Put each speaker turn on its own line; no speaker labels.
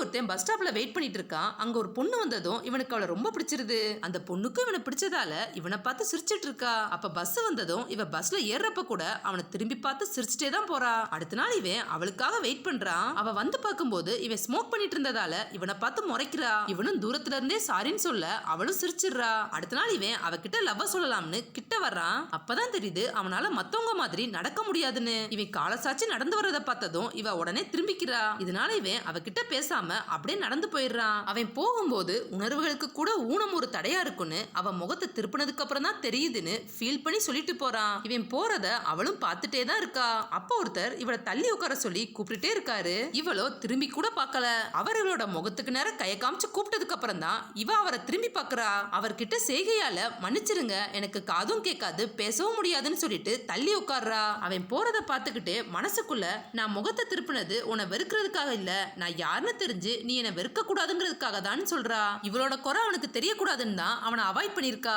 ஒருத்தன் பஸ் ஸ்டாப்ல வெயிட் பண்ணிட்டு இருக்கான். அங்க ஒரு பொண்ணு வந்ததும் இவனுக்கு அவளை ரொம்ப பிடிச்சிருது. அந்த பொண்ணுக்கும் இவனை பிடிச்சதால இவனை பார்த்து சிரிச்சிட்டு இருக்கா. அப்ப பஸ் வந்ததும் இவ பஸ்ல ஏறுறப்ப கூட அவனை திரும்பி பார்த்து சிரிச்சிட்டே தான் போறா. அடுத்த நாள் இவன் அவளுக்காக வெயிட் பண்றான். அவ வந்து பார்க்கும்போது இவன் ஸ்மோக் பண்ணிட்டு இருந்ததால இவனை பார்த்து முறைக்கிறா. இவனும் தூரத்துல இருந்தே சாரின்னு சொல்ல அவளும் சிரிச்சிடுறா. அடுத்த நாள் இவன் அவகிட்ட லவ் சொல்லலாம்னு கிட்ட வர்றான். அப்பதான் தெரியுது அவனால மத்தவங்க மாதிரி நடக்க முடியாதுன்னு. இவன் காலசாச்சு நடந்து வர்றத பார்த்ததும் இவ உடனே திரும்பிக்கிறா. இதனால இவன் அவகிட்ட பேசாம அப்படியே நடந்து போயிடுறான். அவன் போகும்போது உணர்வுகளுக்கு கூட ஊனம் ஒரு தடையா இருக்குன்னு அவன் முகத்தை திருப்பினதுக்கு அப்புறம் தான் தெரியுதுன்னு ஃபீல் பண்ணி சொல்லிட்டு போறான். இவன் போறத அவளும் பார்த்துட்டே தான் இருக்கா. அப்போ ஒருத்தர் இவளை தள்ளி உட்கார சொல்லி கூப்பிட்டுட்டே இருக்காரு. இவளோ திரும்பி கூட பார்க்கல. அவர் இவளோட முகத்துக்கு நேரம் கைய காமிச்சு கூப்பிட்டதுக்கு அப்புறம் தான் இவ அவரை திரும்பி பார்க்கறா. அவர்கிட்ட செய்கையால மன்னிச்சிருங்க எனக்கு காதும் கேட்காது பேசவும் முடியாதுன்னு சொல்லிட்டு தள்ளி உட்கார்றா. அவன் போறத பார்த்துக்கிட்டு மனசுக்குள்ள நான் முகத்தை திருப்பினது உன்னை வெறுக்கிறதுக்காக இல்ல. நான் யாருன்னு தெரிஞ்சு தெரிஞ்சு நீ என்னை வெறுக்க கூடாதுங்கிறதுக்காக தான் சொல்றா. இவளோட குறை அவனுக்கு தெரியக்கூடாதுன்னு தான் அவனை அவாய்ட் பண்ணியிருக்கா.